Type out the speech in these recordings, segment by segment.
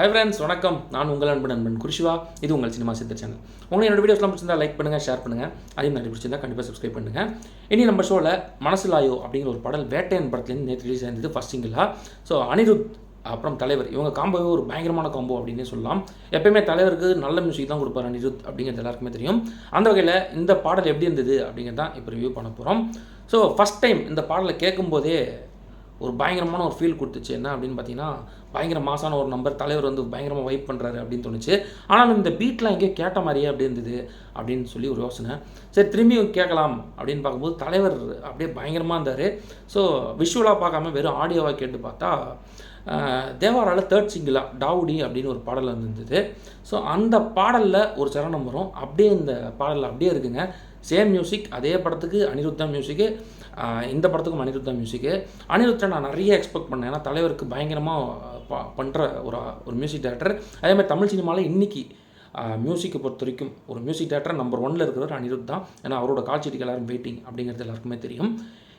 Hi friends வணக்கம். நான் உங்கள் அன்பு நண்பன் குருஷிவா. இது உங்கள் சினிமா சித்தர் சேனல் உங்களுக்கு என்னோட வீடியோஸ்லாம் பிடிச்சிருந்தா லைக் பண்ணுங்கள் ஷேர் பண்ணுங்கள் அதையும் நிறைய பிடிச்சிருந்தா கண்டிப்பாக சப்ஸ்கிரைப் பண்ணுங்கள் இனி நம்ம ஷோவில் மனசிலாயோ அப்படிங்கிற ஒரு பாடல் வேட்டையன் படத்துலேருந்து நேற்று ரிலீஸ் ஆயிருந்தது ஃபஸ்ட் சிங்கிளாக ஸோ அனிருத் அப்புறம் தலைவர். இவங்க காம்போவே ஒரு பயங்கரமான காம்போ அப்படின்னே சொல்லலாம். எப்பயுமே தலைவருக்கு நல்ல மியூசிக் தான் கொடுப்பார் அனிருத் அப்படிங்கிறது எல்லாருக்குமே தெரியும். அந்த வகையில் இந்த பாடல் எப்படி இருந்தது அப்படிங்கிறது தான் இப்போ ரிவ்யூ பண்ண போகிறோம் ஸோ ஃபஸ்ட் டைம் இந்த பாடலை கேட்கும்போதே ஒரு பயங்கரமான ஒரு ஃபீல் கொடுத்துச்சு. என்ன அப்படின்னு பார்த்தீங்கன்னா பயங்கர மாசான ஒரு நம்பர் தலைவர் வந்து பயங்கரமாக வைப் பண்ணுறாரு அப்படின்னு தோணுச்சு. ஆனாலும் இந்த பீட்லாம் எங்கேயோ கேட்ட மாதிரியே அப்படி இருந்தது அப்படின்னு சொல்லி ஒரு யோசனை. சரி திரும்பியும் கேட்கலாம் அப்படின்னு பார்க்கும்போது தலைவர் அப்படியே பயங்கரமாக இருந்தார். ஸோ விஷுவலாக பார்க்காம வெறும் ஆடியோவாக கேட்டு பார்த்தா தேவாரால் தேர்ட் சிங்கிளாக டாவுடி அப்படின்னு ஒரு பாடல் வந்திருந்தது. ஸோ அந்த பாடலில் ஒரு சரணம் வரும். அப்படியே இந்த பாடலில் அப்படியே இருக்குங்க. சேம் மியூசிக் அதே படத்துக்கு அனிருத்தா மியூசிக்கு இந்த படத்துக்கும் அனிருத்தா மியூசிக்கு அனிருத்தை நான் நிறைய எக்ஸ்பெக்ட் பண்ணேன். ஏன்னா தலைவருக்கு பயங்கரமாக பண்ணுற ஒரு ஒரு மியூசிக் டேரக்டர் அதே மாதிரி தமிழ் சினிமாவில் இன்றைக்கி மியூசிக்கை பொறுத்த வரைக்கும் ஒரு மியூசிக் டேரக்டர் நம்பர் ஒனில் இருக்கிறவர் அனிருத் தான் ஏன்னா அவரோட காட்சிக்கு எல்லாரும் வெயிட்டிங் அப்படிங்கிறது எல்லாருக்குமே தெரியும்.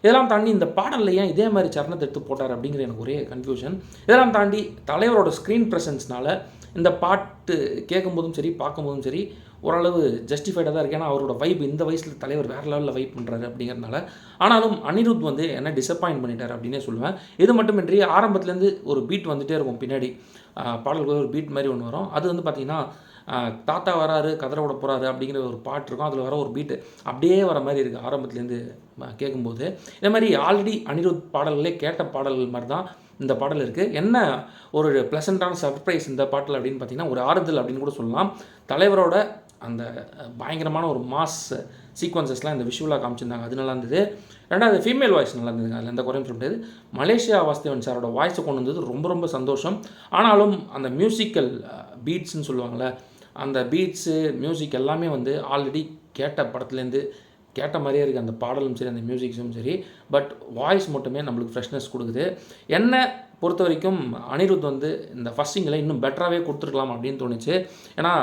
இதெல்லாம் தாண்டி இந்த பாடலில் ஏன் இதே மாதிரி சரணத்தை எடுத்து போட்டார் அப்படிங்கிற எனக்கு ஒரே கன்ஃபியூஷன் இதெல்லாம் தாண்டி தலைவரோட ஸ்க்ரீன் ப்ரெசன்ஸ்னால இந்த பாட்டு கேட்கும்போதும் சரி பார்க்கும்போதும் சரி ஓரளவு ஜஸ்டிஃபைடாக தான் இருக்குது ஏன்னா அவரோட வைப் இந்த வயசில் தலைவர் வேறு லெவலில் வைப் பண்ணுறாரு அப்படிங்கிறதுனால. ஆனாலும் அனிருத் வந்து என்ன டிசப்பாயின்ட் பண்ணிட்டார் அப்படின்னே சொல்லுவேன். இது மட்டுமின்றி ஆரம்பத்துலேருந்து ஒரு பீட் வந்துகிட்டே இருக்கும் பின்னாடி. பாடல்கள் ஒரு பீட் மாதிரி ஒன்று வரும். அது வந்து பார்த்திங்கன்னா தாத்தா வராரு கதரை விட போகிறாரு அப்படிங்கிற ஒரு பாட்டு இருக்கும். அதில் வர ஒரு பீட்டு அப்படியே வர மாதிரி இருக்குது ஆரம்பத்துலேருந்து கேட்கும்போது இந்த மாதிரி ஆல்ரெடி அனிருத் பாடல்களே கேட்ட பாடல்கள் மாதிரி தான் இந்த பாடல் இருக்குது என்ன ஒரு ப்ளசண்ட்டான சர்ப்ரைஸ் இந்த பாட்டில் அப்படின்னு பார்த்தீங்கன்னா ஒரு ஆறுதல் அப்படின்னு கூட சொல்லலாம். தலைவரோட அந்த பயங்கரமான ஒரு மாஸ் சீக்வன்சஸ்லாம் இந்த விஷுவலாக காமிச்சிருந்தாங்க. அது நல்லா இருந்தது. ரெண்டாவது ஃபீமேல் வாய்ஸ் நல்லா இருந்ததுங்க. அதில் எந்த குறையும் சொல்ல முடியாது. மலேசியா வாஸ்தேவன் சாரோட வாய்ஸை கொண்டு வந்தது ரொம்ப ரொம்ப சந்தோஷம். ஆனாலும் அந்த மியூசிக்கல் பீட்ஸ்ன்னு சொல்லுவாங்கள்ல அந்த பீட்ஸு மியூசிக் எல்லாமே வந்து ஆல்ரெடி கேட்ட படத்துலேருந்து கேட்ட மாதிரியே இருக்குது அந்த பாடலும் சரி அந்த மியூசிக்ஸும் சரி. பட் வாய்ஸ் மட்டுமே நம்மளுக்கு ஃப்ரெஷ்னஸ் கொடுக்குது. என்ன பொறுத்த வரைக்கும் அனிருத் வந்து இந்த ஃபஸ்ட் சிங்கில் இன்னும் பெட்டராகவே கொடுத்துருக்கலாம் அப்படின்னு தோணுச்சு. ஏன்னா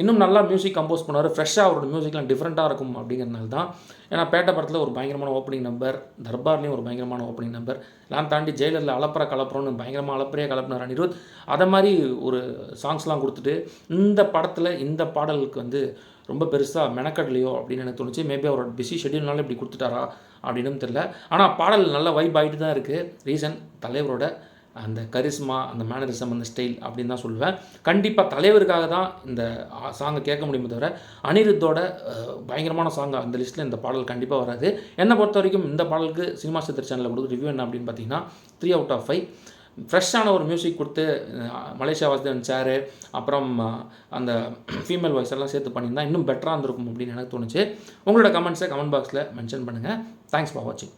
இன்னும் நல்லா மியூசிக் கம்போஸ் பண்ணுவார். ஃப்ரெஷ்ஷாக அவரோட மியூசிக்லாம் டிஃப்ரெண்ட்டாக இருக்கும் அப்படிங்கிறனால தான். ஏன்னா பேட்டை படத்தில் ஒரு பயங்கரமான ஓப்பனிங் நம்பர் தர்பார்லேயும் ஒரு பயங்கரமான ஓப்பனிங் நம்பர் எல்லாம் தாண்டி ஜெயிலரில் அலப்புற கலப்புறோன்னு பயங்கரமாக அலப்பறையாக கலப்புனார் அனிருத். அதை மாதிரி ஒரு சாங்ஸ்லாம் கொடுத்துட்டு இந்த படத்தில் இந்த பாடலுக்கு வந்து ரொம்ப பெருசாக மெனக்கடலையோ அப்படின்னு எனக்கு தோணுச்சு. மேபி அவரோட பிஸி ஷெட்யூல்னால இப்படி கொடுத்துட்டாரா அப்படின்னு தெரில ஆனால் பாடல் நல்ல வைப் ஆகிட்டு தான் இருக்குது ரீசன் தலைவரோட அந்த கரிஸ்மா அந்த மேனரிசம் அந்த ஸ்டைல் அப்படின்னு தான் சொல்லுவேன். கண்டிப்பாக தலைவருக்காக தான் இந்த சாங்கை கேட்க முடியுமே தவிர அனிருத்தோட பயங்கரமான சாங் அந்த லிஸ்ட்டில் இந்த பாடல் கண்டிப்பாக வராது. என்னை பொறுத்த வரைக்கும் இந்த பாடலுக்கு சினிமா சித்திர சேனலில் கொடுத்து ரிவ்யூ என்ன அப்படின்னு பார்த்தீங்கன்னா த்ரீ அவுட் ஆஃப் ஃபைவ் ஃப்ரெஷ்ஷான ஒரு மியூசிக் கொடுத்து மலேசியா வாசுதேவன் சேரு அப்புறம் அந்த ஃபீமேல் வாய்ஸ் எல்லாம் சேர்த்து பண்ணியிருந்தால் இன்னும் பெட்டராக இருந்திருக்கும் அப்படின்னு எனக்கு தோணுச்சு. உங்களோட கமெண்ட்ஸை கமெண்ட் பாக்ஸில் மென்ஷன் பண்ணுங்கள் தேங்க்ஸ் ஃபார் வாட்சிங்